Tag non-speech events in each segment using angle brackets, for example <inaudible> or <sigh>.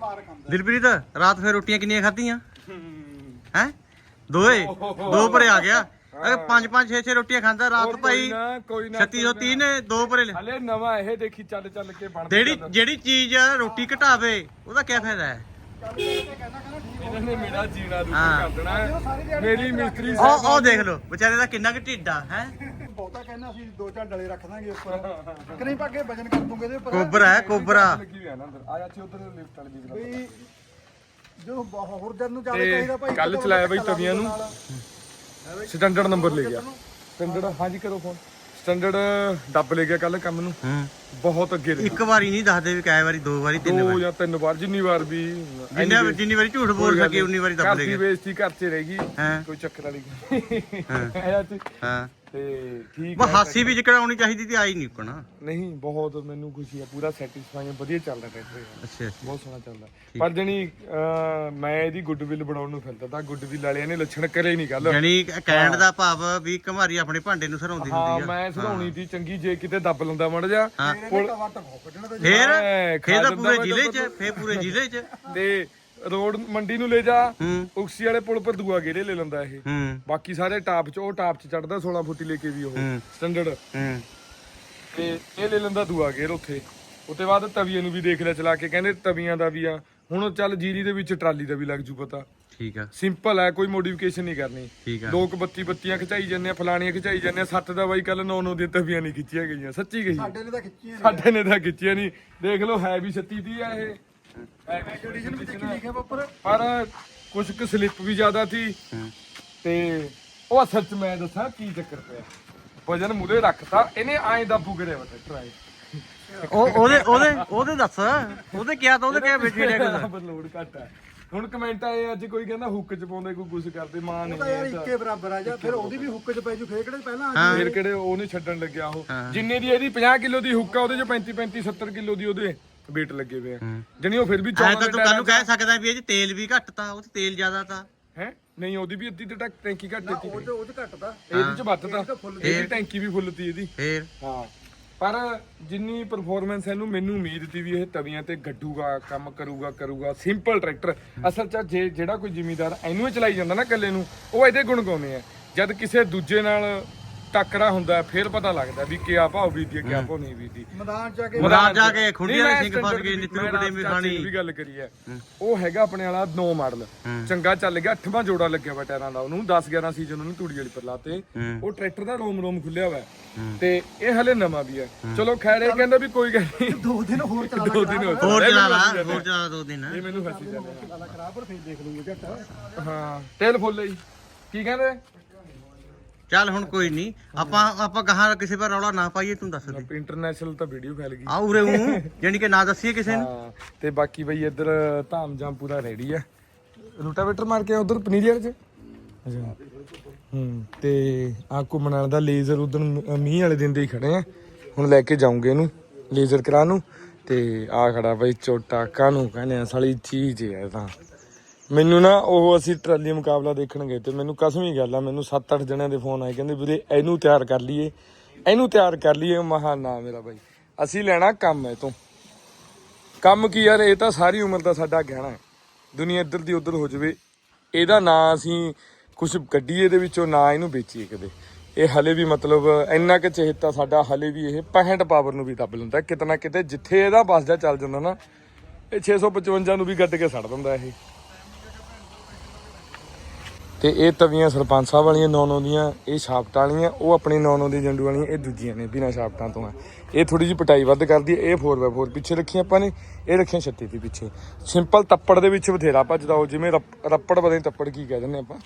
ਮਾਰ ਖਾਂਦਾ। ਦਿਲਪ੍ਰੀਤ ਰਾਤ ਫੇਰ ਰੋਟੀਆਂ ਕਿੰਨੀਆਂ ਖਾਧੀਆਂ? ਹੈ। ਦੋਏ? ਦੋ ਭਰੇ ਆ ਗਿਆ। ਅਰੇ ਪੰਜ ਪੰਜ ਛੇ ਛੇ ਰੋਟੀਆਂ ਖਾਂਦਾ ਰਾਤ ਭਾਈ ਨਾ ਕੋਈ ਨਾ 3630 ਨੇ। ਦੋ ਭਰੇ ਲੈ। ਹਲੇ ਨਵਾਂ ਇਹ ਦੇਖੀ ਚੱਲ ਚੱਲ ਕੇ ਬਣਦਾ ਜਿਹੜੀ ਜਿਹੜੀ ਚੀਜ਼ ਰੋਟੀ ਘਟਾਵੇ ਉਹਦਾ ਕੀ ਫਾਇਦਾ ਹੈ? ਇਹਨਾਂ ਨੇ ਮੇਰਾ ਜੀਣਾ ਦੁੱਖ। ਕਰ ਦੇਣਾ। ਮੇਰੀ ਮਿਸਤਰੀ ਉਹ ਉਹ ਦੇਖ ਲਓ ਵਿਚਾਰੇ ਦਾ ਕਿੰਨਾ ਕੁ ਢਿੱਡਾ ਹੈ? ਬਹੁਤਾ ਕਹਿੰਦਾ ਅਸੀਂ ਦੋ ਚਾਰ ਡਲੇ ਰੱਖ ਦਾਂਗੇ ਉੱਪਰ ਕੇ ਵਜਨ ਕਰ ਦੂੰਗੇ ਇਹਦੇ ਉੱਪਰ ਕੋਬਰਾ ਹੈ ਕੋਬਰਾ। ਲੱਗੀ ਹੋਈ ਆ ਨਾ ਅੰਦਰ। ਆ ਜਾ ਚੀ ਉਧਰ ਲਿਫਟ ਵਾਲੀ ਦੀ। ਵੀ ਜਦੋਂ ਬਹੁਤ ਹੋਰ ਜਨ ਨੂੰ ਤੇ ਚਾਹੀਦਾ ਭਾਈ ਇੱਕ ਚਲਾਇਆ ਬਈ ਤਵੀਆਂ ਨੂੰ। ਸਟੈਂਡਰਡ ਨੰਬਰ ਲੈ ਗਿਆ। ਸਟੈਂਡਰਡ ਹਾਂਜੀ ਕਰੋ ਫੋਨ। ਸਟੈਂਡਰਡ ਡੱਬ ਲੈ ਗਿਆ ਕੱਲ ਕੰਮ ਨੂੰ। ਹੂੰ। ਬਹੁਤ ਅੱਗੇ ਰਿਹਾ ਇੱਕ ਵਾਰੀ ਨਹੀਂ ਦੱਸਦੇ ਵੀ ਕਾਇ ਵਾਰੀ ਦੋ ਵਾਰੀ ਤਿੰਨ ਦੋ ਵਾਰੀ। ਜਾਂ ਤਿੰਨ ਵਾਰ ਜਿੰਨੀ ਵਾਰ ਵੀ। ਜਿੰਨੀ ਜਿੰਨੀ ਵਾਰੀ ਝੂਠ ਬੋਲ ਸਕੇ ਉਨੀ ਵਾਰੀ ਦੱਬ ਘਰ ਦੀ ਬੇਇੱਜ਼ਤੀ ਘਰ 'ਚ ਰਹੇਗੀ ਹਾਂ। ਕੋਈ ਚੱਕਰ ਵਾਲੀ ਹਾਂ। <laughs> ਹਾਂ। ਤੇ ਠੀਕ ਹੈ ਹਾਸੀ ਵੀ ਜਿਕੜ ਆਉਣੀ ਚਾਹੀਦੀ ਤੇ ਆਈ ਨਹੀਂ ਕੋਣਾ ਨਹੀਂ ਬਹੁਤ ਮੈਨੂੰ ਖੁਸ਼ੀ ਆ ਪੂਰਾ ਸੈਟੀਸਫਾਈ ਵਧੀਆ ਚੱਲਦਾ ਟਰੈਕਟਰ ਅੱਛਾ ਅੱਛਾ। ਬਹੁਤ ਸੋਹਣਾ ਚੱਲਦਾ। ਪਰ ਜਣੀ ਅਹ, ਮੈਂ ਇਹਦੀ ਗੁੱਡਵਿਲ ਬਣਾਉਣ ਨੂੰ ਫਿਰਦਾ ਤਾਂ ਗੁੱਡਵਿਲ ਵਾਲਿਆਂ ਨੇ ਲੱਛਣ ਕਰੇ ਨਹੀਂ ਗੱਲ। ਯਾਨੀ ਕਹਿਣ ਦਾ ਭਾਵ ਵੀ ਘਮਾਰੀ ਆਪਣੇ ਭਾਂਡੇ ਨੂੰ ਸਰਾਉਂਦੀ ਹਾਂ ਹੁੰਦੀ ਆ। ਮੈਂ ਸੁਧਾਉਣੀ ਸੀ ਚੰਗੀ ਜੇ ਕਿਤੇ ਦੱਬ ਲੰਦਾ ਮੜ ਜਾ ਹਾਂ। ਫੇਰ ਮੈਂ ਖਾ ਫੇਰ ਤਾਂ ਦਿੰਦਾ ਪੂਰੇ ਮੈਂ ਜ਼ਿਲ੍ਹੇ 'ਚ ਫੇਰ ਪੂਰੇ ਜ਼ਿਲ੍ਹੇ 'ਚ। ਤੇ ਰੋਡ ਮੰਡੀ ਨੂੰ ਲੈ ਜਾ ਹੂੰ। ਉਕਸੀ ਵਾਲੇ ਪੁਲ ਪਰ ਦੂਆ ਗੇਰੇ ਲੈ ਲੈਂਦਾ ਇਹ। ਹੂੰ। ਬਾਕੀ ਸਾਰੇ ਟਾਪ 'ਚ ਉਹ ਟਾਪ 'ਚ ਚੜਦਾ 16 ਫੁੱਟੀ ਲੈ ਕੇ ਵੀ ਉਹ ਹੂੰ। ਸਟੈਂਡਰਡ। ਹੂੰ। ਤੇ ਇਹ ਲੈ ਲੈਂਦਾ ਦੂਆ ਗੇਰ ਉੱਥੇ। ਉੱਤੇ ਬਾਅਦ ਤਵੀਆਂ ਨੂੰ ਵੀ ਦੇਖ ਲਿਆ ਚਲਾ ਕੇ ਕਹਿੰਦੇ ਤਵੀਆਂ ਦਾ ਵੀ ਆ। ਹੁਣ ਚੱਲ ਜੀਰੀ ਦੇ ਵਿੱਚ ਟਰਾਲੀ ਦਾ ਵੀ ਲੱਗ ਜੂ ਪਤਾ। ਠੀਕ ਆ। ਸਿੰਪਲ ਹੈ ਕੋਈ ਮੋਡੀਫਿਕੇਸ਼ਨ ਨਹੀਂ ਕਰਨੀ। ਠੀਕ ਆ। ਲੋਕ ਬੱਤੀ ਬੱਤੀਆਂ ਖਿਚਾਈ ਜਾਂਦੇ ਆ ਫਲਾਣੀਆਂ ਖਿਚਾਈ ਜਾਂਦੇ ਆ ਸੱਤ ਦਾ ਬਾਈ ਕੱਲ 9 9 ਦੀਆਂ ਤਵੀਆਂ ਨਹੀਂ ਖਿੱਚੀਆਂ ਗਈਆਂ ਸੱਚੀ ਗਈ ਸਾਡੇ ਨੇ ਤਾਂ ਖਿੱਚੀਆਂ ਨੇ ਸਾਡੇ ਨੇ ਤਾਂ ਖਿੱਚੀਆਂ ਨਹੀਂ। ਦੇਖ ਲਓ ਹੈ ਵੀ 36 ਦੀ ਆ ਇਹ। ਕੰਡੀਸ਼ਨ ਵੀ ਦੇਖੀ ਲਿਖਿਆ ਵਾ ਉੱਪਰ ਪਰ ਕੁਝ ਕੁ ਸਲਿੱਪ ਵੀ ਜ਼ਿਆਦਾ ਸੀ। ਤੇ ਉਹ ਅਸਲ ਚ ਮੈਂ ਦੱਸਾਂ ਕੀ ਚੱਕਰ ਪਿਆ। ਵਜਨ ਮੂਰੇ ਰੱਖਤਾ ਇਹਨੇ ਐਂ ਦਾ ਬੁਗੜਿਆ ਵਾ ਟਰੈਕਟਰ ਆਏ ਉਹ ਉਹਦੇ ਉਹਦੇ ਉਹਦੇ ਦੱਸ। ਉਹਦੇ ਕਿਹਾ ਤਾਂ ਉਹਦੇ ਕਿਹਾ ਵਿੱਚ ਜਿਹੜਾ ਕੁਝ ਲੋਡ ਘੱਟ ਹੈ ਹੁਣ ਕਮੈਂਟ ਆਏ ਅੱਜ ਕੋਈ ਕਹਿੰਦਾ ਹੁੱਕ ਚ ਪਾਉਂਦੇ ਕੋਈ ਗੁੱਸ ਕਰਦੇ ਮਾਂ ਉਹ ਤਾਂ ਯਾਰ ਨਹੀਂ ਇੱਕੇ ਬਰਾਬਰ ਆ ਜਾ ਫਿਰ ਉਹਦੀ ਵੀ ਹੁੱਕ 'ਚ ਪੈ ਜੂ ਖੇਕੜੇ ਪਹਿਲਾਂ ਆ ਫਿਰ ਕਿਹੜੇ ਉਹ ਨਹੀਂ ਛੱਡਣ ਲੱਗਿਆ ਉਹ। ਜਿੰਨੇ ਦੀ ਇਹਦੀ 50 ਕਿਲੋ ਦੀ ਹੁੱਕ ਆ ਉਹਦੇ ਚ 35 35 70 ਕਿਲੋ ਦੀ ਉਹਦੇ। Weight ਲੱਗੇ ਹੋਏ ਆ। ਜਣੀ ਉਹ ਫਿਰ ਵੀ ਐ 14 ਤਾਂ ਤੂੰ ਕੱਲ ਨੂੰ ਕਹਿ ਸਕਦਾ ਵੀ ਇਹ 'ਚ ਤੇਲ ਵੀ ਘੱਟ ਤਾ ਉਹ 'ਚ ਤੇਲ ਜ਼ਿਆਦਾ ਤਾ। ਹੈ? ਨਹੀਂ ਉਹਦੀ ਵੀ ਅੱਧੀ ਤੇ ਟੈਂਕ ਟੈਂਕੀ ਘੱਟ ਦਿੱਤੀ ਉਹ 'ਚ ਉਹ 'ਚ ਘਟਦਾ ਇਹਦੀ ਚ ਵੱਧ ਤਾ। ਇਹਦੀ ਟੈਂਕੀ ਵੀ ਫੁੱਲ ਤੀ ਇਹਦੀ। ਫੇਰ? ਹਾਂ। ਪਰ ਜਿੰਨੀ ਪਰਫਾਰਮੈਂਸ ਇਹਨੂੰ ਮੈਨੂੰ ਉਮੀਦ ਸੀ ਵੀ ਇਹ ਤਵੀਆਂ ਤੇ ਗੱਡੂਗਾ ਕੰਮ ਕਰੂਗਾ ਕਰੂਗਾ। ਸਿੰਪਲ ਟਰੈਕਟਰ ਅਸਲ ਚ ਜੇ ਜਿਹੜਾ ਕੋਈ ਜ਼ਿਮੀਦਾਰ ਇਹਨੂੰ ਹੀ ਚਲਾਈ ਜਾਂਦਾ ਨਾ ਇਕੱਲੇ ਨੂੰ ਉਹ ਇਹਦੇ ਗੁਣ ਗਾਉਂਦੇ ਆ। ਜਦ ਕਿਸੇ ਦੂਜੇ ਨਾਲ ਟੱਕਰਾ ਹੁੰਦਾ ਫਿਰ ਪਤਾ ਲੱਗਦਾ ਵੀ ਕਿਆ ਭਾਉ ਬੀਤੀ ਹੈ ਕਿਆ ਭਾਉ ਨਹੀਂ ਬੀਤੀ। ਮੈਦਾਨ ਆ ਕੇ ਮੈਦਾਨ ਜਾ ਕੇ ਖੁੰਡੀਆਂ ਦੇ ਸਿੰਘ ਫਸ ਗਏ ਨਿੱਤਰੂ ਮੈਂ ਬੜੇ ਰਾਤ ਮਿਸਾਣੀ ਚਾਚੇ ਦੀ ਵੀ ਗੱਲ ਕਰੀ ਹੈ। ਉਹ ਹੈਗਾ ਆਪਣੇ ਵਾਲਾ 9 ਮਾਡਲ। ਚੰਗਾ ਚੱਲ ਗਿਆ 8ਵਾਂ ਜੋੜਾ ਲੱਗਿਆ ਵਾ ਟਾਇਰਾਂ ਦਾ। ਉਹਨੂੰ 10 11 ਸੀਜ਼ਨ ਉਹਨੂੰ ਤੂੜੀ ਵਾਲੀ ਪਰ ਲਾਤੇ। ਉਹ ਟਰੈਕਟਰ ਦਾ ਰੋਮ ਰੋਮ ਖੁੱਲਿਆ ਹੋਇਆ। ਤੇ ਇਹ ਹਲੇ ਨਵਾਂ ਵੀ ਹੈ। ਚਲੋ ਖੈਰ ਇਹ ਕਹਿੰਦਾ ਵੀ ਕੋਈ ਗੱਲ ਨਹੀਂ। ਦੋ ਦਿਨ ਹੋਰ ਚਲਾ ਦੋ ਦਿਨ ਹੋਰ। ਚਲਾ ਲਾ ਹੋਰ ਚਲਾ ਦੋ ਦਿਨ। ਇਹ ਮੈਨੂੰ ਹੱਸੀ ਜਾਂਦੇ ਲਾ ਖਰਾਬ ਪਰ ਫਿਰ ਦੇਖ ਲੂਗੇ ਝੱਟ ਹਾਂ ਤੇਲ ਫੁੱਲ ਜੀ। ਕੀ ਕਹਿੰਦੇ? ਚੱਲ ਹੁਣ ਕੋਈ ਨਹੀਂ ਆਪਾਂ ਆਪਾਂ ਗਾਹਾਂ ਕਿਸੇ ਪਰ ਰੌਲਾ ਨਾ ਪਾਈਏ ਤੂੰ ਦੱਸ ਦੇ। ਇੰਟਰਨੈਸ਼ਨਲ ਤਾਂ ਵੀਡੀਓ ਫੈਲ ਗਈ। ਆ ਉਰੇ ਹੂੰ ਜਾਨੀ ਕਿ ਨਾ ਦੱਸੀਏ ਕਿਸੇ ਨੂੰ। ਹਾਂ ਤੇ ਬਾਕੀ ਬਈ ਇੱਧਰ ਧਾਮ ਜਾਮ ਪੂਰਾ ਰੈਡੀ ਆ। ਰੂਟਾਵੇਟਰ ਮਾਰ ਕੇ ਉਧਰ ਪਨੀਰੀਅਰ ਚ? ਅੱਛਾ। ਹੂੰ ਤੇ ਆ ਘੁੰਮਣ ਵਾਲਾ ਦਾ ਲੇਜ਼ਰ ਉਧਰ ਮੀਂਹ ਵਾਲੇ ਦਿਨ ਦੇ ਹੀ ਖੜੇ ਆ। ਹੁਣ ਲੈ ਕੇ ਜਾਉਂਗੇ ਇਹਨੂੰ ਲੇਜ਼ਰ ਕਰਾ ਨੂੰ। ਤੇ ਆ ਖੜਾ ਬਈ ਚੋਟਾ ਕਾਨੂੰ ਕਹਿੰਦੇ ਆ ਸਾਲੀ ਚੀਜ਼ ਹੈ ਇਹ ਤਾਂ। ਮੈਨੂੰ ਨਾ ਉਹ ਅਸੀਂ ਟਰਾਲੀ ਮੁਕਾਬਲਾ ਦੇਖਣ ਗਏ ਤੇ ਮੈਨੂੰ ਕਸਮੀ ਗੱਲ ਆ, ਮੈਨੂੰ 7-8 ਜਣਿਆਂ ਦੇ ਫੋਨ ਆਏ, ਕਹਿੰਦੇ ਵੀਰੇ ਇਹਨੂੰ ਤਿਆਰ ਕਰ ਲਈਏ, ਇਹਨੂੰ ਤਿਆਰ ਕਰ ਲਈਏ। ਮਹਾ, ਨਾ ਮੇਰਾ ਬਾਈ, ਅਸੀਂ ਲੈਣਾ ਕੰਮ ਹੈ ਤੋਂ ਕੰਮ ਕੀ ਯਾਰ, ਇਹ ਤਾਂ ਸਾਰੀ ਉਮਰ ਦਾ ਸਾਡਾ ਗਹਿਣਾ ਹੈ। ਦੁਨੀਆ ਇੱਧਰ ਦੀ ਉੱਧਰ ਹੋ ਜਾਵੇ, ਇਹਦਾ ਨਾਂ ਅਸੀਂ ਕੁਝ ਕੱਢੀਏ ਦੇ ਵਿੱਚੋਂ, ਨਾ ਇਹਨੂੰ ਵੇਚੀਏ ਕਦੇ ਇਹ ਹਲੇ ਵੀ ਮਤਲਬ ਇੰਨਾ ਕਿ ਚਹੇਤਾ ਸਾਡਾ, ਹਲੇ ਵੀ ਇਹ 65 ਪਾਵਰ ਨੂੰ ਵੀ ਦੱਬ ਲੈਂਦਾ ਕਿਤਨਾ ਕਿਤੇ ਜਿੱਥੇ ਇਹਦਾ ਬਸਦਾ ਚੱਲ ਜਾਂਦਾ ਨਾ, ਇਹ 655 ਨੂੰ ਵੀ ਗੱਡ ਕੇ ਛੱਡ ਦਿੰਦਾ ਇਹ। ਤੇ ਇਹ ਤਵੀਆਂ ਸਰਪੰਚ ਸਾਹਿਬ ਵਾਲੀਆਂ 9-9 ਦੀਆਂ, ਇਹ ਛਾਪਟਾਂ ਵਾਲੀਆਂ, ਉਹ ਆਪਣੀ 9-9 ਦੀ ਜੰਡੂ ਵਾਲੀਆਂ, ਇਹ ਦੂਜੀਆਂ ਨੇ ਬਿਨਾਂ ਛਾਪਟਾਂ ਤੋਂ ਆ। ਇਹ ਥੋੜੀ ਜਿਹੀ ਪਟਾਈ ਵੱਧ ਕਰਦੀ ਹੈ, ਇਹ 4x4 ਪਿੱਛੇ ਰੱਖੀਆਂ ਆਪਾਂ ਨੇ, ਇਹ ਰੱਖੀਆਂ 36 ਦੀ ਪਿੱਛੇ। ਸਿੰਪਲ ਤੱਪੜ ਦੇ ਵਿੱਚ ਬਥੇਰਾ ਭੱਜਦਾ ਉਹ, ਜਿਵੇਂ ਰੱਪ- ਰੱਪੜ ਬਦੇ ਤੱਪੜ ਕੀ ਕਹਿ ਦਿੰਦੇ ਆਪਾਂ।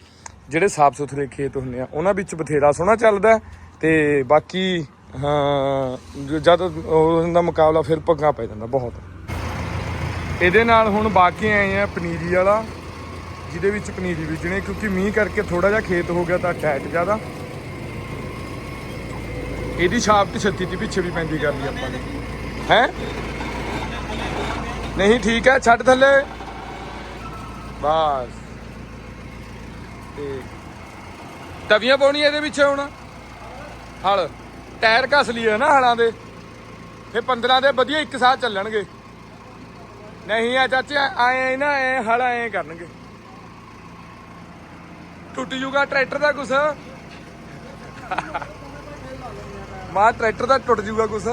ਜਿਹੜੇ ਸਾਫ਼ ਸੁਥਰੇ ਖੇਤ ਹੁੰਦੇ ਆ, ਉਹਨਾਂ ਵਿੱਚ ਬਥੇਰਾ ਸੋਹਣਾ ਚੱਲਦਾ ਹੈ ਤੇ ਬਾਕੀ, ਹਾਂ ਜਦ ਉਹਨਾਂ ਦਾ ਮੁਕਾਬਲਾ ਫਿਰ ਪੱਗਾ ਪੈ ਜਾਂਦਾ ਬਹੁਤ। ਇਹਦੇ ਨਾਲ ਹੁਣ ਬਾਕੀ ਆਏ ਆ ਪਨੀਰੀ ਵਾਲਾ ਜਿਹਦੇ ਵਿੱਚ ਪਨੀਰੀ ਬੀਜਣੀ, ਕਿਉਂਕਿ ਮੀਂਹ ਕਰਕੇ ਥੋੜਾ ਜਿਹਾ ਖੇਤ ਹੋ ਗਿਆ ਤਾਂ ਟੈਟ ਜ਼ਿਆਦਾ। ਇਹਦੀ ਛਾਪ ਛੱਤੀ 36 ਦੀ ਪਿੱਛੇ ਵੀ ਪੈਂਦੀ ਕਰਨੀ ਆਪਾਂ ਨੇ। ਹੈ? ਨਹੀਂ, ਠੀਕ ਹੈ, ਛੱਡ ਥੱਲੇ। ਬਸ। ਤੇ ਤਵੀਆਂ ਪਾਉਣੀਆਂ ਇਹਦੇ ਵਿੱਚ ਹੁਣ। ਹਲ। ਟਾਇਰ ਘਸ ਲਈਏ ਨਾ ਹਲਾਂ ਦੇ। ਫੇ 15 ਦੇ ਵਧੀਆ ਇੱਕ ਸਾਥ ਚੱਲਣਗੇ। ਨਹੀਂ ਆ ਚਾਚੇ ਆਏ ਨਾ, ਐ ਹਲ ਐ ਕਰਨਗੇ। ਟੁੱਟ ਜੂਗਾ ਟਰੈਕਟਰ ਦਾ ਕੁਛ ਮਾ ਟਰੈਕਟਰ ਦਾ ਟੁੱਟ ਜੂਗਾ ਕੁਛ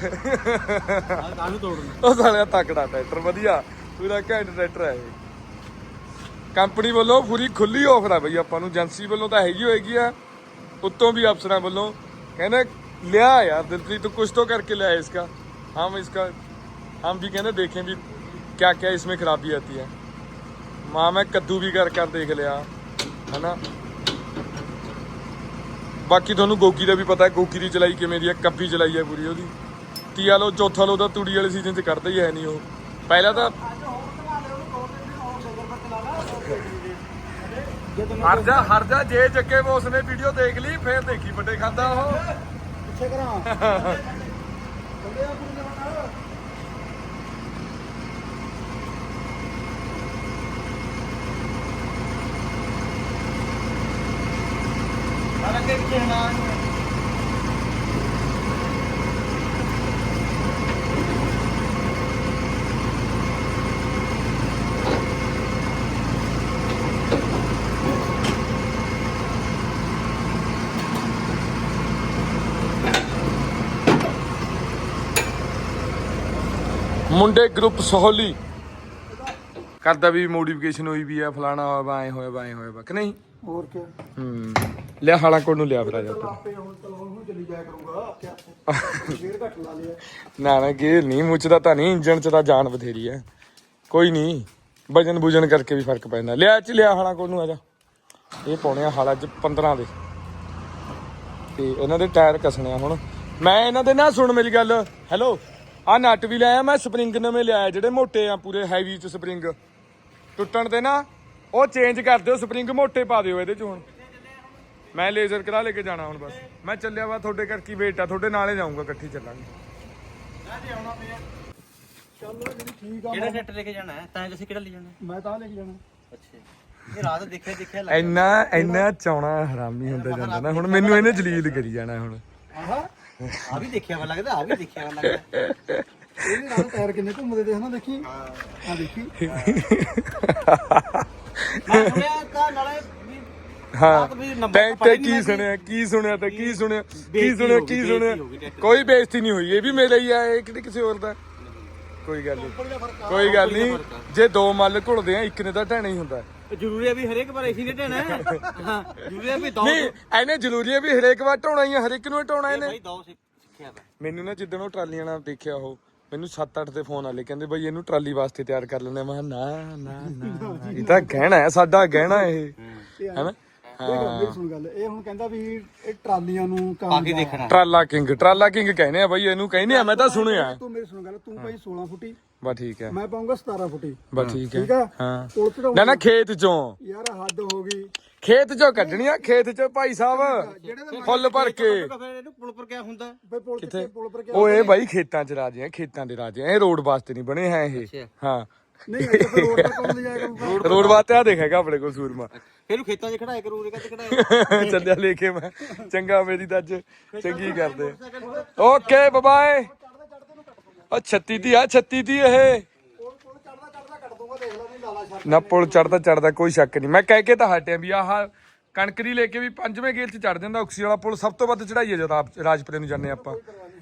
ਕਾਹਨੂੰ ਤੋੜਨਾ ਉਹ ਸਾਲਿਆ ਤਕੜਾ ਟਰੈਕਟਰ ਵਧੀਆ ਪੂਰਾ ਘੈਂਟ ਟਰੈਕਟਰ ਹੈ ਇਹ ਕੰਪਨੀ ਵੱਲੋਂ ਪੂਰੀ ਖੁੱਲੀ ਆਫਰ ਆ ਬਈ ਆਪਾਂ ਨੂੰ ਏਜੰਸੀ ਵੱਲੋਂ ਤਾਂ ਹੈਗੀ ਹੋਏਗੀ ਆ ਉੱਤੋਂ ਵੀ ਅਫਸਰਾਂ ਵੱਲੋਂ ਕਹਿੰਦੇ ਲਿਆ यार दिलप्रीत तो कुछ तो करके लिया इसका हम इसका हम भी कहते देखें भी क्या क्या इसमें खराबी आती है माँ मैं कद्दू भी कर कर देख लिया ना ਬਾਕੀ ਤੁਹਾਨੂੰ ਗੋਗੀ ਦਾ ਵੀ ਪਤਾ ਹੈ ਗੋਗੀ ਦੀ ਚਲਾਈ ਕਿਵੇਂ ਦੀ ਹੈ ਕੱਪੀ ਚਲਾਈ ਹੈ ਪੂਰੀ ਉਹਦੀ। ਤੀਆ ਲੋ ਚੌਥਾ ਲੋ ਦਾ ਤੂੜੀ ਵਾਲੇ ਸੀਜ਼ਨ 'ਚ ਕੱਢਦਾ ਹੀ ਹੈ ਨਹੀਂ ਉਹ। ਪਹਿਲਾਂ ਤਾਂ ਹਰ ਜਾ ਹਰ ਜਾ ਜੇ ਜੱਗੇ ਬੋਸ ਨੇ ਵੀਡੀਓ ਦੇਖ ਲਈ ਫੇਰ ਦੇਖੀ ਵੱਡੇ ਖਾਂਦਾ ਉਹ। ਪਿੱਛੇ ਕਰਾਂ। <laughs> ਦੇ ਪਿੱਛੇ ਹਣਾ ਮੁੰਡੇ ਗਰੁੱਪ ਸੋਹਲੀ। ਕਰਦਾ ਵੀ ਮੋਡੀਫਿਕੇਸ਼ਨ ਹੋਈ ਵੀ ਆ ਫਲਾਣਾ ਹੋਇਆ ਵਾ ਐ ਹੋਇਆ ਵਾ ਐ ਹੋਇਆ ਵਾ ਕਿ ਨਹੀਂ? ਹੋਰ ਕੀ ਹੂੰ। ਲਿਆ ਹਾਲਾ ਕੋਲ ਨੂੰ ਲਿਆ ਫਿਰ ਆ ਜਾ ਤੂੰ। ਆਪੇ ਹੁਣ ਚਲਾਉਣ ਨੂੰ ਚਲੀ ਜਾਇਆ ਕਰੂਗਾ। ਕਿਆ ਫੇਰ ਘੱਟ ਲਾ ਲਿਆ। ਨਾ ਨਾ ਗੇਰ ਨਹੀਂ ਮੁੱਚਦਾ ਤਾਂ ਨਹੀਂ ਇੰਜਣ ਚ ਤਾਂ ਜਾਨ ਬਥੇਰੀ ਹੈ ਕੋਈ ਨਹੀਂ ਵਜਨ ਬੁਜਨ ਕਰਕੇ ਵੀ ਫ਼ਰਕ ਪੈਂਦਾ। ਲਿਆ ਚ ਲਿਆ ਹਾਲਾ ਕੋਲ ਨੂੰ ਆ ਜਾ। ਇਹ ਪਾਉਣੇ ਆ ਹਾਲਾ ਚ 15 ਦੇ। ਤੇ ਇਹਨਾਂ ਦੇ ਟਾਇਰ ਕਸਣੇ ਆ ਹੁਣ। ਮੈਂ ਇਹਨਾਂ ਦੇ ਨਾ ਸੁਣ ਮੇਰੀ ਗੱਲ। ਹੈਲੋ ਆ ਨਟ ਵੀ ਲਿਆਇਆ ਮੈਂ ਸਪਰਿੰਗ ਨਵੇਂ ਲਿਆਇਆ ਜਿਹੜੇ ਮੋਟੇ ਆ ਪੂਰੇ ਹੈਵੀ ਚ ਸਪਰਿੰਗ। ਟੁੱਟਣ ਤੇ ਨਾ ਉਹ ਚੇਂਜ ਕਰ ਦਿਓ ਸਪਰਿੰਗ ਮੋਟੇ ਪਾ ਦਿਓ ਇਹਦੇ ਚ ਹੁਣ। ਮੈਂ ਲੇਜ਼ਰ ਕਰਾ ਲੈ ਕੇ ਜਾਣਾ ਹੁਣ ਬਸ। ਮੈਂ ਚੱਲਿਆ ਵਾ ਤੁਹਾਡੇ ਕਰਕੇ ਵੇਟ ਆ ਤੁਹਾਡੇ ਨਾਲੇ ਜਾਊਂਗਾ ਇਕੱਠੀ ਚੱਲਾਂਗੇ। ਚੱਲ ਜਿਹੜੀ ਠੀਕ ਆ ਕਿਹੜਾ ਟਰੈਕਟਰ ਲੈ ਕੇ ਜਾਣਾ ਹੈ? ਤਾਂ ਤੁਸੀਂ ਕਿਹੜਾ ਲੈ ਜਾਣਾ ਮੈਂ ਤਾਂ ਲੈ ਕੇ ਜਾਣਾ। ਅੱਛਾ। ਇਹ ਰਾਤ ਦੇਖਿਆ ਦੇਖਿਆ ਲੱਗ। ਇੰਨਾ ਇੰਨਾ ਚਾਉਣਾ ਹਰਾਮੀ ਹੁੰਦਾ ਜਾਂਦਾ ਨਾ। ਹੁਣ ਮੈਨੂੰ ਇਹਨੇ ਜਲੀਲ ਕਰੀ ਜਾਣਾ ਹੁਣ। ਆਹਾ। ਆ ਵੀ ਦੇਖਿਆ ਵਾ ਲੱਗਦਾ ਆ ਵੀ ਦੇਖਿਆ ਵਾ ਲੱਗਦਾ। ਇਹਦੇ ਨਾਲ ਟਾਇਰ ਕਿੰਨੇ ਘੁੰਮਦੇ ਦੇ ਹਨਾ ਦੇਖੀ? ਆ ਦੇਖੀ। ਮੈਂ ਸੁਣਿਆ ਤਾਂ ਨਾਲੇ ਹਾਂ। ਤੈਂ ਕੀ ਸੁਣਿਆ ਕੀ ਸੁਣਿਆ ਤੇ ਕੀ ਸੁਣਿਆ ਕੀ ਸੁਣਿਆ ਕੀ ਸੁਣਿਆ। ਕੋਈ ਬੇਇੱਜ਼ਤੀ ਨਹੀਂ ਹੋਈ ਇਹ ਵੀ ਮੇਰੇ ਹੀ ਆ ਇਹ ਕਿਹੜੇ ਕਿਸੇ ਹੋਰ ਦਾ? ਕੋਈ ਗੱਲ ਨਹੀਂ। ਕੋਈ ਗੱਲ ਨਹੀਂ। ਜੇ ਦੋ ਮੱਲ ਘੁਲਦੇ ਆ ਇੱਕ ਨੇ ਤਾਂ ਢਹਿਣਾ ਹੀ ਹੁੰਦਾ। ਜ਼ਰੂਰੀ ਹੈ ਵੀ ਹਰੇਕ ਵਾਰ ਇਸੀ ਨੇ ਢਹਿਣਾ। ਹੈ। ਜ਼ਰੂਰੀ ਹੈ ਵੀ ਦੋ ਨਹੀਂ ਐਨੇ ਜ਼ਰੂਰੀ ਹੈ ਵੀ ਹਰੇਕ ਵਾਰ ਢਾਉਣਾ ਹੀ ਆ ਹਰੇਕ ਨੂੰ ਢਾਉਣਾ ਇਹਨੇ। ਦੋ ਸਿੱਖਿਆ ਵਾ ਮੈਨੂੰ ਨਾ ਜਿੱਦਣ ਉਹ ਟਰਾਲੀਆਂ ਨਾਲ ਦੇਖਿਆ ਉਹ ਮੈਨੂੰ 7-8 ਤੇ ਫੋਨ ਆਲੇ ਕਹਿੰਦੇ ਬਈ ਇਹਨੂੰ ਟਰਾਲੀ ਵਾਸਤੇ ਤਿਆਰ ਕਰ ਲੈਂਦੇ ਮੈਂ ਨਾ ਨਾ ਇਹ ਤਾਂ ਗਹਿਣਾ ਹੈ ਸਾਡਾ ਗਹਿਣਾ ਇਹ। ਹੈਨਾ? ਦੇਖ ਮੇਰੀ ਸੁਣ ਗੱਲ ਇਹ ਹੁਣ ਕਹਿੰਦਾ ਵੀ ਇਹ ਟਰਾਲੀਆਂ ਨੂੰ ਪਾ ਕੰਮ ਕੇ ਦੇਖਣਾ। ਟਰਾਲਾ ਕਿੰਗ ਟਰਾਲਾ ਕਿੰਗ ਕਹਿੰਦੇ ਆ ਬਈ ਇਹਨੂੰ ਕਹਿੰਦੇ ਆ ਮੈਂ ਤਾਂ ਸੁਣਿਆ। ਤੂੰ ਮੇਰੀ ਸੁਣ ਗੱਲ ਤੂੰ ਭਾਈ 16 ਫੁੱਟੀ। ਬਾ ਠੀਕ ਹੈ। ਮੈਂ ਪਾਉਂਗਾ 17 ਫੁੱਟੀ। ਬਾ ਠੀਕ ਠੀਕ ਹੈ ਆ? ਹਾਂ। ਪੁਲ ਚੜਾਉਣਾ ਨਾ ਨਾ ਖੇਤ ਚੋਂ। ਯਾਰ ਹੱਦ ਹੋ ਗਈ। ਖੇਤ ਚੋਂ ਕੱਢਣੀ ਆ ਖੇਤ ਚੋਂ ਭਾਈ ਸਾਹਿਬ। ਫੁੱਲ ਭਰ ਕੇ। ਫਿਰ ਇਹਨੂੰ ਪੁਲ ਪਰ ਕਿਆ ਹੁੰਦਾ? ਬਈ ਪੁਲ ਕਿੱਥੇ? ਪੁਲ ਪਰ ਕਿਆ ਓਏ ਬਾਈ ਖੇਤਾਂ ਚ ਰਾਜੇ ਆ ਖੇਤਾਂ ਦੇ ਰਾਜੇ ਆ। ਇਹ ਰੋਡ ਵਾਸਤੇ ਨਹੀਂ ਬਣੇ ਹੈ ਇਹ। ਹਾਂ। ਨਹੀਂ ਫਿਰ ਰੋਡ ਤੇ ਕੌਣ ਲੈ ਜਾਇਆ ਕਰੂਗਾ। ਰੋਡ ਵਾਸਤੇ ਆ ਦੇਖੇਗਾ ਆਪਣੇ ਕੋਲ ਸੂਰਮਾ। ਫਿਰ ਇਹਨੂੰ ਖੇਤਾਂ 'ਚ ਖੜਾਇਆ ਕਰੂ ਉਰੇ ਕੱਤੇ ਖੜਾਇਆ। <laughs> ਚੱਲਿਆ ਲੈ ਕੇ ਮੈਂ। ਚੰਗਾ ਮੇਰੀ ਤਾਂ ਅੱਜ ਚੰਗੀ ਕਰਦੇ। ਓਕੇ ਬਾਏ ਉਹ 36 ਦੀ ਆ 36 ਦੀ ਇਹ। ਪੁਲ ਪੁਲ ਚੜਦਾ ਚੜਦਾ ਕੱਟ ਦੂੰਗਾ ਦੇਖ ਲੈ ਨਹੀਂ ਲਾਲਾ ਛੱਡ ਨਾ ਪੁਲ ਚੜਦਾ ਚੜਦਾ ਕੋਈ ਸ਼ੱਕ ਨਹੀਂ। ਮੈਂ ਕਹਿ ਕੇ ਤਾਂ ਹਟਿਆ ਵੀ ਆਹ ਕਣਕ ਦੀ ਲੈ ਕੇ ਵੀ ਪੰਜਵੇਂ ਗੇਰ 'ਚ ਚੜ ਜਾਂਦਾ ਆਕਸੀ ਵਾਲਾ ਪੁਲ ਸਭ ਤੋਂ ਵੱਧ ਚੜਾਈ ਹੈ ਜਦ ਆਪ ਰਾਜਪੁਰੇ ਨੂੰ ਜਾਂਦੇ ਆਪਾਂ।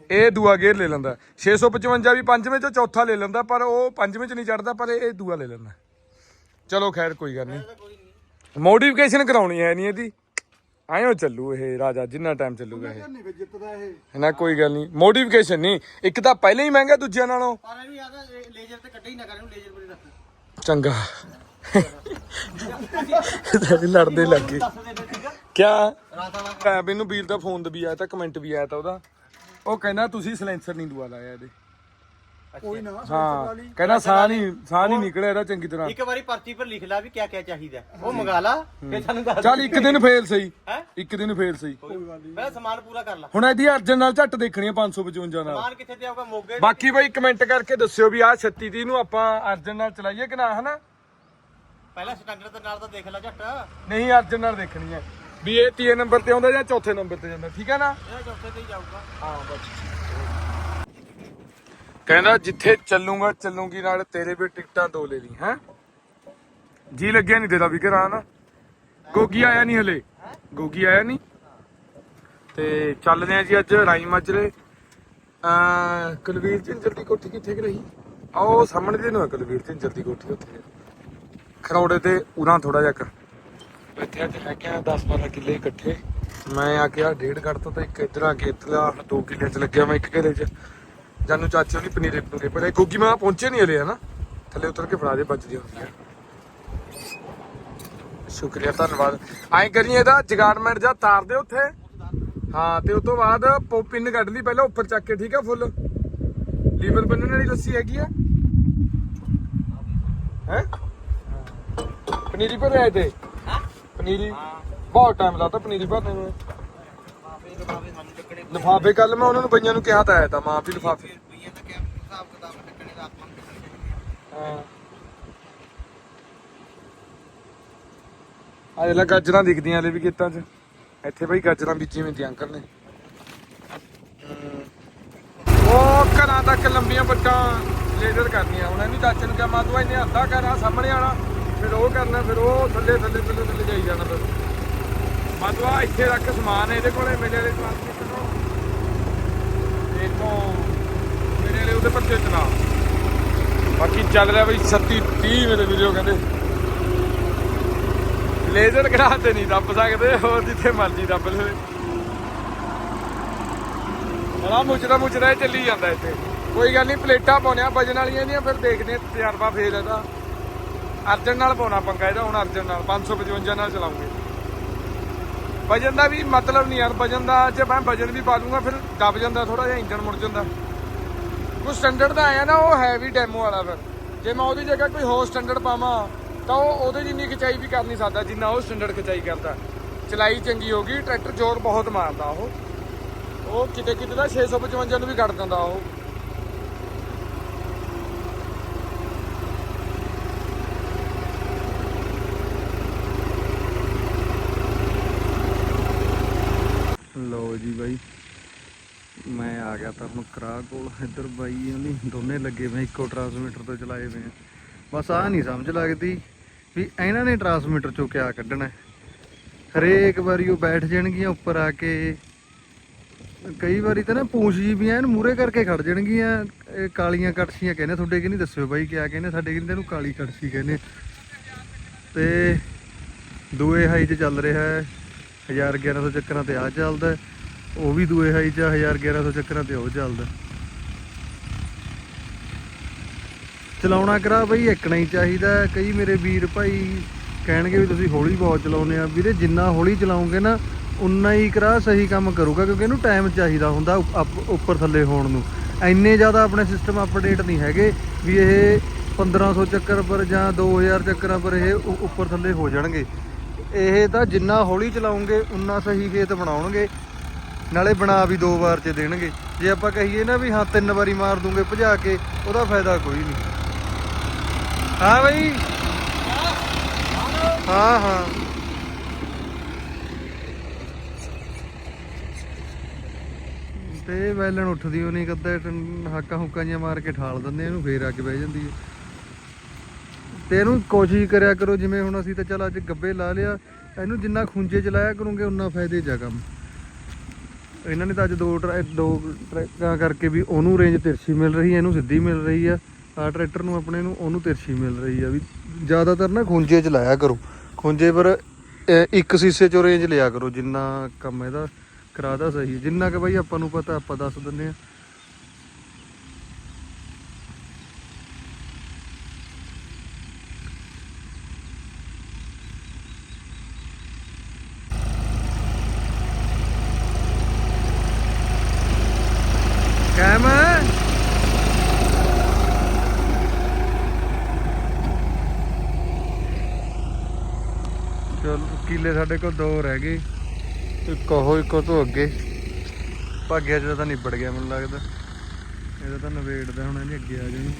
ਇਹ ਦੂਆ ਗੇਰ ਲੈ ਲੈਂਦਾ। 655 ਵੀ ਪੰਜਵੇਂ 'ਚੋਂ ਚੌਥਾ ਲੈ ਲੈਂਦਾ ਪਰ ਉਹ ਪੰਜਵੇਂ 'ਚ ਨਹੀਂ ਚੜਦਾ ਪਰ ਇਹ ਦੂਆ ਲੈ ਲੈਂਦਾ। ਚਲੋ ਖੈਰ ਕੋਈ ਗੱਲ ਨਹੀਂ। ਮੋਡੀਫਿਕੇਸ਼ਨ ਕਰਾਉਣੀ ਹੈ ਨਹੀਂ ਇਹਦੀ। ਆਇਓ ਚੱਲੂ ਇਹ ਰਾਜਾ ਜਿੰਨਾ ਟਾਈਮ ਚੱਲੂਗਾ ਇਹ। ਜਿੱਤਦਾ ਨਾ ਕੋਈ ਗੱਲ ਨਹੀਂ। ਮੋਡੀਫਿਕੇਸ਼ਨ ਨਹੀਂ। ਇੱਕ ਤਾਂ ਪਹਿਲਾਂ ਹੀ ਮਹਿੰਗਾ ਦੂਜਿਆਂ ਨਾਲੋਂ। ਪਰ ਇਹਨੂੰ ਯਾਦ ਲੇਜ਼ਰ ਤੇ ਕੱਢੇ ਹੀ ਨਾ ਕਰ ਇਹਨੂੰ ਲੇਜ਼ਰ ਪਰ ਰੱਖ। ਚੰਗਾ। ਲੜਦੇ ਲੱਗੇ ਕਿਆ? ਰਾਤ ਮੈਨੂੰ ਵੀਰ ਦਾ ਫੋਨ ਵੀ ਆਇਆ ਤਾਂ ਕਮੈਂਟ ਵੀ ਆਇਆ ਤਾਂ ਉਹਦਾ। ਉਹ ਕਹਿੰਦਾ ਤੁਸੀਂ ਸਲੈਂਸਰ ਨਹੀਂ ਦਵਾ ਲਾਇਆ ਇਹਦੇ। ਕੋਈ ਨਾ ਹਾਂ ਕਹਿੰਦਾ ਸਾਹ ਨਹੀਂ ਸਾਹ ਨਹੀਂ ਨਿਕਲਿਆ ਇਹਦਾ ਚੰਗੀ ਤਰ੍ਹਾਂ। ਇੱਕ ਵਾਰੀ ਪਰਚੀ ਪਰ ਲਿਖ ਲਾ ਵੀ ਕਿਆ ਕਿਆ ਚਾਹੀਦਾ। ਉਹ ਮੰਗਾ ਲਾ ਫਿਰ ਸਾਨੂੰ ਦੱਸ ਚੱਲ ਇੱਕ ਦਿਨ ਫੇਲ ਸਹੀ। ਹੈ? ਇੱਕ ਦਿਨ ਫੇਲ ਸਹੀ। ਪਹਿਲਾਂ ਸਮਾਨ ਪੂਰਾ ਕਰ ਲਾ। ਹੁਣ ਇਹਦੀ ਅਰਜਨ ਨਾਲ ਝੱਟ ਦੇਖਣੀ ਆ 555 ਨਾਲ। ਸਮਾਨ ਕਿੱਥੇ ਤੇ ਆਊਗਾ ਮੋਗੇ ਬਾਕੀ ਬਈ ਕਮੈਂਟ ਕਰਕੇ ਦੱਸਿਓ ਵੀ ਆਹ 36 30 ਨੂੰ ਆਪਾਂ ਅਰਜਨ ਨਾਲ ਚਲਾਈਏ ਕਿ ਨਾ ਹਨਾ? ਪਹਿਲਾਂ ਸਟੈਂਡਰਡ ਦੇ ਨਾਲ ਤਾਂ ਦੇਖ ਲੈ ਝੱਟ। ਨਹੀਂ ਅਰਜਨ ਨਾਲ ਦੇਖਣੀ ਹੈ ਵੀ ਇਹ ਤੀਏ ਨੰਬਰ ਤੇ ਆਉਂਦਾ ਜਾਂ ਚੌਥੇ ਨੰਬਰ ਤੇ ਜਾਂਦਾ ਠੀਕ ਹੈ ਨਾ? ਇਹ ਚੌਥੇ ਤੇ ਹੀ ਜਾਊਗਾ। ਹਾਂ ਬਸ। ਕਹਿੰਦਾ ਜਿੱਥੇ ਚੱਲੂਗਾ ਚੱਲੂਗੀ ਨਾਲ ਤੇਰੇ ਵੀ ਟਿਕਟਾਂ ਦੋ ਲੈ ਲਈ ਹੈ? ਜੀ ਲੱਗਿਆ ਨਹੀਂ ਤੇਰਾ ਵੀ ਘਰਾਂ ਨਾ? ਗੋਗੀ ਆਇਆ ਨਹੀਂ ਹਲੇ? ਗੋਗੀ ਆਇਆ ਨਹੀਂ? ਤੇ ਚੱਲਦੇ ਆ ਜੀ ਅੱਜ ਰਾਈ ਮਾਜਰੇ। ਅ ਕੁਲਵੀਰ ਝਿੰਜਰ ਦੀ ਕੋਠੀ ਕਿੱਥੇ ਕਿ ਰਹੀ? ਆਓ ਸਾਹਮਣੇ ਦੇ ਨੂੰ ਕੁਲਵੀਰ ਝਿੰਜਰ ਦੀ ਕੋਠੀ ਉੱਥੇ। ਖਰੌੜੇ ਤੇ ਉਰਾਂ ਥੋੜਾ ਜਿਹਾ। ਇੱਥੇ ਅੱਜ ਹੈਗੇ ਆ 10 12 ਕਿੱਲੇ ਇਕੱਠੇ। ਮੈਂ ਆ ਕੇ ਆ ਡੇਢ ਕੱਢ ਤੋਂ ਤਾਂ ਇੱਕ ਇੱਧਰ ਆ ਕੇ ਇੱਧਰ ਦੋ ਕਿੱਲੇ ਚ ਲੱਗਿਆ ਮੈਂ ਇੱਕ ਕਿੱਲੇ ਚ। ਜਾਨੂੰ ਚਾਚੇ ਉਹਨੇ ਪਨੀਰੇ ਪਨੂਰੇ ਬੜੇ ਗੋਗੀ ਮਾਂ ਪਹੁੰਚੇ ਨਹੀਂ ਹਲੇ, ਹਨਾ? ਥੱਲੇ ਉਤਰ ਕੇ ਫੜਾ ਦੇ ਬਚਦੀ ਹੁੰਦੀ ਆ। ਸ਼ੁਕਰੀਆ, ਧੰਨਵਾਦ। ਐਂ ਕਰੀਏ ਇਹਦਾ ਜਗਾਰਡਮੈਂਟ ਜਾਂ ਤਾਰ ਦੇ ਉੱਥੇ। ਹਾਂ, ਤੇ ਉਸ ਤੋਂ ਬਾਅਦ ਪਿੰਨ ਕੱਢ ਲਈ ਪਹਿਲਾਂ, ਉੱਪਰ ਚੱਕ ਕੇ, ਠੀਕ ਆ, ਫੁੱਲ? ਲੀਵਰ ਬੰਨਣ ਵਾਲੀ ਲੱਸੀ ਹੈਗੀ ਆ? ਹੈ? ਪਨੀਰੀ ਭਰ ਆਏ ਤੇ ਪਨੀਰੀ। ਬਹੁਤ ਟਾਈਮ ਲਾਤਾ ਪਨੀਰੀ ਭਰਨੇ ਨੂੰ। ਲਿਫਾਫੇ ਕੱਲ ਮੈਂ ਉਹਨਾਂ ਨੂੰ ਬਈਆਂ ਨੂੰ ਕਿਹਾ ਤਾਂ ਆਇਆ ਤਾਂ ਮਾਂ ਵੀ ਲਿਫਾਫੇ। ਆ ਇਹ ਗਾਜਰਾਂ ਦਿਖਦੀਆਂ ਹਲੇ ਵੀ ਖੇਤਾਂ 'ਚ। ਇੱਥੇ ਬਈ ਗਾਜਰਾਂ ਬੀਜੀ ਹੋਈਆਂ ਅੰਕਲ ਨੇ। ਉਹ ਘਰਾਂ ਤੱਕ ਲੰਬੀਆਂ ਬੱਟਾਂ ਲੇਜ਼ਰ ਕਰਨੀਆਂ। ਹੁਣ ਇਹਨੂੰ ਚਾਚੇ ਨੂੰ ਕਿਹਾ, ਮਾ ਤੂੰ ਇਹਨੇ ਅੱਧਾ ਕਰ ਆ ਸਾਹਮਣੇ ਵਾਲਾ ਫਿਰ ਉਹ ਕਰਨਾ, ਫਿਰ ਉਹ ਥੱਲੇ ਥੱਲੇ ਥੱਲੇ ਥੱਲੇ ਜਾਈ ਜਾਣਾ ਫਿਰ। ਮਾ ਇੱਥੇ ਤੱਕ ਸਮਾਨ, ਇਹਦੇ ਕੋਲੇ ਮੇਰੇ ਵਾਲੇ ਟ੍ਰਾਂਸਮਿਸ਼ਨ ਨੂੰ ਦੇਖੋ ਮੇਰੇ ਵਾਲੇ ਉਹਦੇ ਪੱਤੇ ਚਲਾ। ਬਾਕੀ ਚੱਲ ਰਿਹਾ ਬਈ 37 30 ਮੇਰੇ ਵੀਡੀਓ ਕਹਿੰਦੇ। ਲੇਜ਼ਰ ਕਰਾ ਤੇ ਨਹੀਂ, ਦੱਬ ਸਕਦੇ, ਹੋਰ ਜਿੱਥੇ ਮਰਜ਼ੀ ਦੱਬ ਲਵੇ। ਬੜਾ ਮੁਚਰਾ ਮੁਚਰਾ ਚੱਲੀ ਜਾਂਦਾ ਇੱਥੇ। ਕੋਈ ਗੱਲ ਨਹੀਂ, ਪਲੇਟਾਂ ਪਾਉਣਿਆ ਵਜਨ ਵਾਲੀਆਂ ਦੀਆਂ, ਫਿਰ ਦੇਖਦੇ ਤਜਰਬਾ ਫੇਰ ਇਹਦਾ। ਅਰਜਨ ਨਾਲ ਪਾਉਣਾ ਪੰਗਾ ਇਹਦਾ, ਹੁਣ ਅਰਜਨ ਨਾਲ 555 ਨਾਲ ਚਲਾਉਂਗੇ। ਵਜਨ ਦਾ ਵੀ ਮਤਲਬ ਨਹੀਂ ਯਾਰ, ਵਜਨ ਦਾ ਜੇ ਮੈਂ ਵਜਨ ਵੀ ਪਾ ਦੂੰਗਾ, ਫਿਰ ਦਬ ਜਾਂਦਾ ਥੋੜਾ ਜਿਹਾ ਇੰਜਨ ਮੁੜ ਜਾਂਦਾ। ਕੋਈ ਸਟੈਂਡਰਡ ਦਾ ਆਇਆ ਨਾ, ਉਹ ਹੈ ਵੀ ਡੈਮੋ ਵਾਲਾ ਫਿਰ। ਜੇ ਮੈਂ ਉਹਦੀ ਜਗ੍ਹਾ ਕੋਈ ਹੋਰ ਸਟੈਂਡਰਡ ਪਾਵਾਂ, ਤਾਂ ਉਹ ਉਹਦੇ ਜਿੰਨੀ ਖਿਚਾਈ ਵੀ ਕਰ ਨਹੀਂ ਸਕਦਾ, ਜਿੰਨਾ ਉਹ ਸਟੈਂਡਰਡ ਖਿਚਾਈ ਕਰਦਾ। ਚਲਾਈ ਚੰਗੀ ਹੋ ਗਈ, ਟਰੈਕਟਰ ਜ਼ੋਰ ਬਹੁਤ ਮਾਰਦਾ ਉਹ। ਉਹ ਕਿਤੇ ਕਿਤੇ ਦਾ 655 ਨੂੰ ਵੀ ਕੱਢ ਦਿੰਦਾ ਉਹ। ਲਓ ਜੀ ਬਾਈ। ਮੈਂ ਆ ਗਿਆ ਤਾਂ ਹੁਣ ਕਰਾ ਕੋਲ। ਇੱਧਰ ਬਾਈ ਉਹਨੀ ਦੋਨੇ ਲੱਗੇ ਵੇ ਇੱਕੋ ਟਰਾਂਸਮੀਟਰ ਤੋਂ ਚਲਾਏ ਵੇ ਆ। ਬਸ ਆ ਨਹੀਂ ਸਮਝ ਲੱਗਦੀ ਵੀ ਇਹਨਾਂ ਨੇ ਟਰਾਂਸਮੀਟਰ ਚੋਂ ਕਿਆ ਕੱਢਣਾ। ਹਰੇਕ ਵਾਰੀ ਉਹ ਬੈਠ ਜਾਣਗੀਆਂ ਉੱਪਰ ਆ ਕੇ। ਕਈ ਵਾਰੀ ਤਾਂ ਨਾ ਪੂੰਛ ਜੀ ਵੀ ਐਨ ਮੂਰੇ ਕਰਕੇ ਖੜ ਜਾਣਗੀਆਂ। ਕਾਲੀਆਂ ਕੜਛੀਆਂ ਕਹਿੰਦੇ ਤੁਹਾਡੇ ਕਿ ਨਹੀਂ ਦੱਸਿਓ ਬਾਈ ਕਿਆ ਕਹਿੰਦੇ, ਸਾਡੇ ਕਹਿੰਦੇ ਇਹਨੂੰ ਕਾਲੀ ਕੜਛੀ ਕਹਿੰਦੇ। ਤੇ ਦੂਏ ਹਾਈ 'ਚ ਚੱਲ ਰਿਹਾ ਹੈ। 1100 ਚੱਕਰਾਂ ਤੇ ਆ ਚੱਲਦਾ ਉਹ ਵੀ ਦੂਏ ਹਾਈ 'ਚ 1100 ਚੱਕਰਾਂ ਤੇ ਉਹ ਚੱਲਦਾ ਚਲਾਉਣਾ ਕਰਾ ਬਈ, ਇੱਕਣਾ ਹੀ ਚਾਹੀਦਾ ਕਈ ਮੇਰੇ ਵੀਰ ਭਾਈ ਕਹਿਣਗੇ ਵੀ ਤੁਸੀਂ ਹੌਲੀ ਬਹੁਤ ਚਲਾਉਂਦੇ ਆ। ਵੀਰੇ, ਜਿੰਨਾ ਹੌਲੀ ਚਲਾਉਂਗੇ ਨਾ, ਉਨਾ ਹੀ ਕਰਾ ਸਹੀ ਕੰਮ ਕਰੂਗਾ, ਕਿਉਂਕਿ ਇਹਨੂੰ ਟਾਈਮ ਚਾਹੀਦਾ ਹੁੰਦਾ ਉੱਪਰ ਥੱਲੇ ਹੋਣ ਨੂੰ। ਇੰਨੇ ਜ਼ਿਆਦਾ ਆਪਣੇ ਸਿਸਟਮ ਅਪਡੇਟ ਨਹੀਂ ਹੈਗੇ ਵੀ ਇਹ 1500 ਚੱਕਰ ਪਰ ਜਾਂ 2000 ਚੱਕਰਾਂ ਪਰ ਇਹ ਉੱਪਰ ਥੱਲੇ ਹੋ ਜਾਣਗੇ। ਇਹ ਤਾਂ ਜਿੰਨਾ ਹੌਲੀ ਚਲਾਉਂਗੇ, ਉਨਾ ਸਹੀ ਖੇਤ ਬਣਾਉਣਗੇ। ਨਾਲੇ ਬਣਾ ਵੀ ਦੋ ਵਾਰ ਚ ਦੇਣਗੇ। ਜੇ ਆਪਾਂ ਕਹੀਏ ਨਾ ਵੀ ਹਾਂ, ਤਿੰਨ ਵਾਰੀ ਮਾਰ ਦੂੰਗੇ ਭਜਾ ਕੇ, ਉਹਦਾ ਫਾਇਦਾ ਕੋਈ ਨਹੀਂ। ਹਾਂ ਬਈ। ਹਾਂ ਹਾਂ। ਤੇ ਵੈਲਣ ਉੱਠਦੀ ਉਹ ਨਹੀਂ ਕਦੇ ਹਾਕਾਂ ਹੁੱਕਾਂ ਜਿਹਾ ਮਾਰ ਕੇ ਠਾਲ ਦਿੰਦੇ ਇਹਨੂੰ ਫੇਰ ਆ ਕੇ ਬਹਿ ਜਾਂਦੀ ਹੈ ਤੇ ਇਹਨੂੰ ਕੋਸ਼ਿਸ਼ ਕਰਿਆ ਕਰੋ, ਜਿਵੇਂ ਹੁਣ ਅਸੀਂ ਤਾਂ ਚੱਲ ਅੱਜ ਗੱਬੇ ਲਾ ਲਿਆ, ਇਹਨੂੰ ਜਿੰਨਾ ਖੁੰਝੇ ਚਲਾਇਆ ਕਰੋਗੇ, ਉਨਾ ਫਾਇਦੇ ਜਾ ਕੰਮ। ਇਹਨਾਂ ਨੇ ਤਾਂ ਅੱਜ ਦੋ ਟਰੈ- ਦੋ ਟਰੈਕਾਂ ਕਰਕੇ ਵੀ ਉਹਨੂੰ ਰੇਂਜ ਤਿਰਛੀ ਮਿਲ ਰਹੀ ਹੈ, ਇਹਨੂੰ ਸਿੱਧੀ ਮਿਲ ਰਹੀ ਆ। ਆ ਟਰੈਕਟਰ ਨੂੰ ਆਪਣੇ ਨੂੰ ਉਹਨੂੰ ਤਿਰਛੀ ਮਿਲ ਰਹੀ ਆ ਵੀ ਜ਼ਿਆਦਾਤਰ ਨਾ ਖੁੰਝੇ ਚ ਲਾਇਆ ਕਰੋ। ਖੁੰਝੇ ਪਰ ਇੱਕ ਸੀਸੇ ਚੋਂ ਰੇਂਜ ਲਿਆ ਕਰੋ, ਜਿੰਨਾ ਕੰਮ ਇਹਦਾ ਕਰਾਦਾ ਸਹੀ। ਜਿੰਨਾ ਕਿ ਬਾਈ ਆਪਾਂ ਨੂੰ ਪਤਾ, ਆਪਾਂ ਦੱਸ ਦਿੰਦੇ ਆ ਕਾਇਮ ਹੈ ਚਲ ਸਾਡੇ ਕੋਲ ਦੋ ਰਹਿ ਗਏ, ਇੱਕ ਉਹ, ਇੱਕੋ ਤੋਂ ਅੱਗੇ। ਭਾਗਿਆ ਜਿਹੜਾ ਤਾਂ ਨਿਬੜ ਗਿਆ ਮੈਨੂੰ ਲੱਗਦਾ। ਇਹਦਾ ਤਾਂ ਨਵੇੜਦਾ ਹੁਣ ਇਹਨੇ ਅੱਗੇ ਆ ਜਾਣੀ।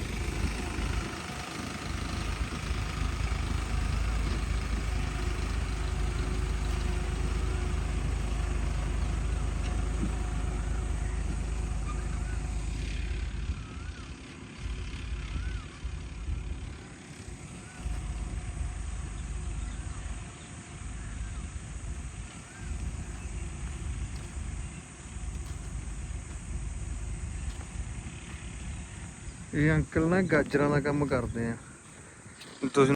ਇਹ ਅੰਕਲ ਨਾ ਗਾਜਰਾਂ ਦਾ ਕੰਮ ਕਰਦੇ ਆ। ਤੁਸੀਂ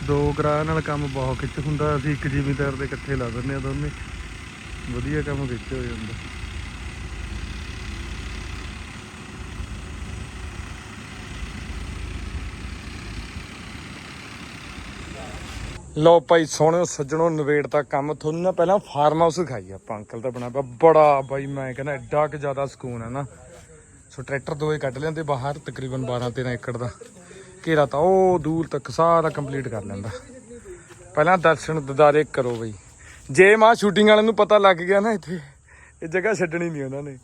ਦੋ ਗਰਾਹ ਨਾਲ ਕੰਮ ਬਹੁਤ ਖਿੱਚ ਹੁੰਦਾ ਅਸੀਂ ਇੱਕ ਜ਼ਿਮੀਦਾਰ ਦੇ ਇਕੱਠੇ ਲਾ ਦਿੰਦੇ ਆ ਦੋਨੇ। ਵਧੀਆ ਕੰਮ ਖਿੱਚ ਹੋ ਜਾਂਦਾ। ਲਓ ਭਾਈ ਸੋਹਣਿਓ ਸੱਜਣੋ ਨਵੇੜ ਦਾ ਕੰਮ। ਤੁਹਾਨੂੰ ਨਾ ਪਹਿਲਾਂ ਫਾਰਮ ਹਾਊਸ ਦਿਖਾਈ ਆਪਾਂ ਅੰਕਲ ਦਾ ਬਣਾਇਆ ਪਿਆ। ਬੜਾ ਬਾਈ ਮੈਂ ਕਹਿੰਦਾ ਐਡਾ ਕਿ ਜ਼ਿਆਦਾ ਸਕੂਨ ਹੈ ਨਾ। ਸੋ ਟਰੈਕਟਰ ਦੋਏ ਕੱਢ ਲੈਂਦੇ ਬਾਹਰ ਤਕਰੀਬਨ 12 13 ਏਕੜ ਦਾ। ਘੇਰਾ ਤਾਂ ਉਹ ਦੂਰ ਤੱਕ ਸਾਰਾ ਕੰਪਲੀਟ ਕਰ ਲੈਂਦਾ। ਪਹਿਲਾਂ ਦਰਸ਼ਨ ਦਿਦਾਰੇ ਕਰੋ ਬਈ। ਜੇ ਮਾਂ ਸ਼ੂਟਿੰਗ ਵਾਲਿਆਂ ਨੂੰ ਪਤਾ ਲੱਗ ਗਿਆ ਨਾ ਇੱਥੇ ਇਹ ਜਗ੍ਹਾ ਛੱਡਣੀ ਨਹੀਂ ਉਹਨਾਂ ਨੇ।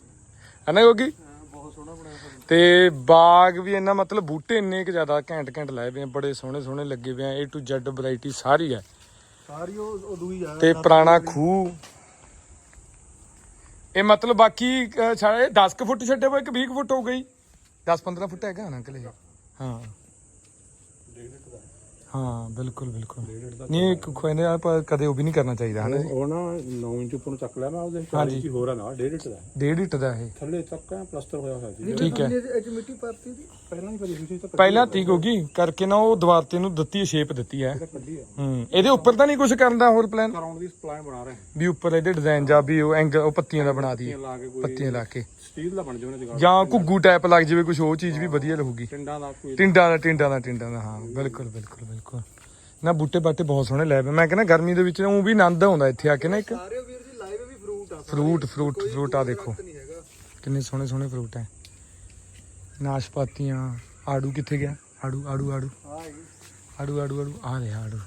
ਹਨਾ ਯੋਗੀ ਬਹੁਤ ਸੋਹਣਾ ਬਣਾਇਆ ਤੇ ਬਾਗ ਵੀ ਇਹਨਾਂ ਮਤਲਬ ਬੂਟੇ ਇੰਨੇ ਕਿ ਜ਼ਿਆਦਾ ਘੈਂਟ ਘੈਂਟ ਲਾਏ ਆ ਬੜੇ ਸੋਹਣੇ ਸੋਹਣੇ ਲੱਗੇ ਹੋਏ ਆ A to Z ਵੈਰਾਈਟੀ ਸਾਰੀ ਹੈ ਸਾਰੀ ਉਹ ਉਦੋਂ ਹੀ ਆ। ਤੇ ਪੁਰਾਣਾ ਖੂਹ ਇਹ ਮਤਲਬ ਬਾਕੀ ਅਹ, ਸਾਰੇ 10 ਕੁ ਫੁੱਟ ਛੱਡੇ ਹੋਏ ਕਿ 20 ਕੁ ਫੁੱਟ ਹੋ ਗਈ? 10 15 ਫੁੱਟ ਹੈਗਾ ਨਾ ਅੰਕਲ ਇਹ। ਹਾਂ। ਹਾਂ ਬਿਲਕੁਲ ਬਿਲਕੁਲ। ਨਹੀਂ ਕੋਈ ਨੇ ਆਪਾਂ ਕਦੇ ਉਹ ਵੀ ਨਹੀਂ ਕਰਨਾ ਚਾਹੀਦਾ ਹਨਾ ਜੀ? ਉਹ ਨਾ 9 ਇੰਚ ਉੱਪਰ ਨੂੰ ਚੱਕ ਲਿਆ ਮੈਂ ਉਹਦੇ ਹਾਂਜੀ। 40 ਇੰਚ ਹੋਰ ਆ ਨਾ 1.5 ਇੰਚ ਦਾ ਡੇਢ ਇੰਟ ਦਾ ਇਹ। ਥੱਲੇ ਤੱਕ ਪਲਸਟਰ ਹੋਇਆ ਹੋਇਆ ਸੀ। ਠੀਕ ਹੈ। ਇਹ ਚ ਮਿੱਟੀ ਪਾਤੀ ਦੀ। ਪਹਿਲਾਂ ਹੀ ਕਰੀ ਸੀ ਤਾਂ ਪਹਿਲਾਂ ਠੀਕ ਹੋ ਗਈ ਕਰਕੇ ਨਾ ਉਹ ਦੀਵਾਰ ਤੇ ਨੂੰ ਦਿੱਤੀ ਸ਼ੇਪ ਦਿੱਤੀ ਹੈ। ਕੱਢੀ ਆ। ਹੂੰ ਇਹਦੇ ਉੱਪਰ ਤਾਂ ਨਹੀਂ ਕੁਝ ਕਰਨ ਦਾ ਹੋਰ ਪਲਾਨ ਕਰਾਉਣ ਦੀ ਸਪਲਾਈ ਬਣਾ ਰਹੇ। ਵੀ ਉੱਪਰ ਇਹਦੇ ਡਿਜ਼ਾਈਨ ਜਾਂ ਵੀ ਉਹ ਐਂਗਲ ਉਹ ਪੱਤੀਆਂ ਦਾ ਬਣਾ ਦਈਏ। ਲਾ ਕੇ ਕੋਈ ਪੱਤੀਆਂ ਲਾ ਕੇ। ਸਟੀਲ ਦਾ ਬਣ ਜਾਵੇ ਜਗਾੜ। ਜਾਂ ਘੁੱਗੂ ਟਾਈਪ ਲੱਗ ਜਾਵੇ ਕੁਝ ਉਹ ਚੀਜ਼ ਵੀ ਵਧੀਆ ਰਹੂਗੀ। ਟਿੰਡਾਂ ਦਾ ਕੋਈ ਟਿੰਡਾਂ ਦਾ ਟਿੰਡਾਂ ਦਾ ਟਿੰਡਾਂ ਦਾ ਹਾਂ ਬਿਲਕੁਲ ਬਿਲਕੁਲ ਬਿਲਕੁਲ। ਨਾ ਬੂਟੇ ਬਾਟੇ ਬਹੁਤ ਸੋਹਣੇ ਲਾਏ ਹੋਏ ਮੈਂ ਕਹਿੰਦਾ ਗਰਮੀ ਦੇ ਵਿੱਚ ਉਹ ਵੀ ਆਨੰਦ ਆਉਂਦਾ ਇੱਥੇ ਆ ਕੇ ਨਾ ਇੱਕ। ਸਾਰੇ ਵੀਰ ਜੀ ਲਾਈਵ ਵੀ ਫਰੂਟ ਆ ਫਰੂਟ ਫਰੂਟ ਫਰੂਟ ਆ ਦੇਖੋ। ਨਹੀਂ ਹੈਗਾ। ਕਿੰਨੇ ਸੋਹਣੇ ਸੋਹਣੇ ਫਰੂਟ ਹੈ ਨਾਸ਼ਪਾਤੀਆਂ ਆੜੂ ਕਿੱਥੇ ਗਿਆ? ਆੜੂ ਆੜੂ ਆੜੂ। ਆੜੂ ਆੜੂ ਆੜੂ। ਆ ਰਿਹਾ ਆੜੂ।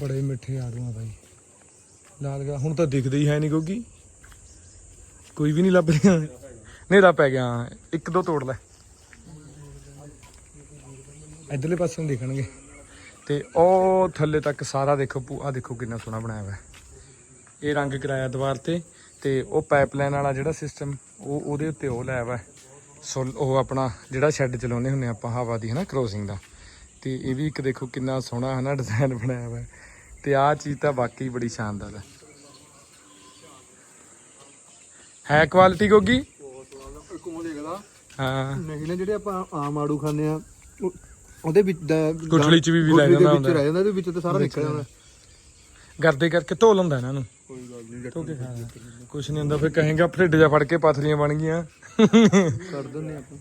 ਬੜੇ ਮਿੱਠੇ ਆੜੂ ਆ ਬਾਈ। ਲਾਲ ਗਾ ਹੁਣ ਤਾਂ ਦਿਖਦੇ ਹੀ ਹੈ ਨਹੀਂ ਗੋਗੀ ਕੋਈ ਵੀ ਨਹੀਂ ਲੱਭ ਰਿਹਾ। ਹਨੇਰਾ ਪੈ ਗਿਆ। ਇੱਕ ਦੋ ਤੋੜ ਲੈ ਇਧਰਲੇ ਪਾਸੇ ਨੂੰ ਦਿਖਣਗੇ ਤੇ ਉਹ ਥੱਲੇ ਤੱਕ ਸਾਰਾ ਦੇਖੋ ਆ ਦੇਖੋ ਕਿੰਨਾ ਸੋਹਣਾ ਬਣਾਇਆ ਹੋਇਆ। ਇਹ ਰੰਗ ਕਰਾਇਆ ਦੀਵਾਰ ਤੇ ਤੇ ਉਹ ਪਾਈਪਲਾਈਨ ਵਾਲਾ ਜਿਹੜਾ ਸਿਸਟਮ ਉਹ ਉਹਦੇ ਉੱਤੇ ਉਹ ਲਾਇਆ ਵਾ ਸੋ ਉਹ ਆਪਣਾ ਜਿਹੜਾ ਸ਼ੈੱਡ ਚਲਾਉਂਦੇ ਹੁੰਨੇ ਆਪਾਂ ਹਵਾ ਦੀ ਹਨਾ ਕ੍ਰੋਸਿੰਗ ਦਾ ਤੇ ਇਹ ਵੀ ਇੱਕ ਦੇਖੋ ਕਿੰਨਾ ਸੋਹਣਾ ਹਨਾ ਡਿਜ਼ਾਈਨ ਬਣਾਇਆ ਹੋਇਆ। ਤੇ ਆਹ ਚੀਜ਼ ਤਾਂ ਵਾਕਈ ਬੜੀ ਸ਼ਾਨਦਾਰ ਹੈ ਹੈ ਕੁਆਲਿਟੀ ਗੋਗੀ ਇੱਕ ਉਹ ਦੇਖਦਾ ਹਾਂ। ਨਹੀਂ ਨਾ ਜਿਹੜੇ ਆਪਾਂ ਆਮ ਆੜੂ ਖਾਂਦੇ ਆ ਉਹ- ਉਹਦੇ ਵਿੱਚ ਦਾ ਗੁਠਲੀ ਚ ਵੀ ਵੀ ਲੈ ਗੁਠਲੀ ਦੇ ਜਾਂਦਾ ਵਿੱਚ ਰਹਿ ਜਾਂਦਾ ਉਹਦੇ ਵਿੱਚ ਤੇ ਸਾਰਾ ਨਿਕਲ ਜਾਂਦਾ। ਗਰਦੇ ਕਰਕੇ ਧੋ ਲੈਂਦਾ ਇਹਨਾਂ ਨੂੰ। ਕੋਈ ਗੱਲ ਨਹੀਂ ਧੋ ਕੇ ਖਾਣਾ ਕੁਛ ਨਹੀਂ ਹੁੰਦਾ ਫਿਰ ਕਹੇਗਾ ਫਰਿੱਡ ਜਾ ਫੜ ਕੇ ਪਥਰੀਆਂ ਬਣ ਗਈਆਂ। ਕਰ ਦਿੰਦੇ ਆਪਾਂ।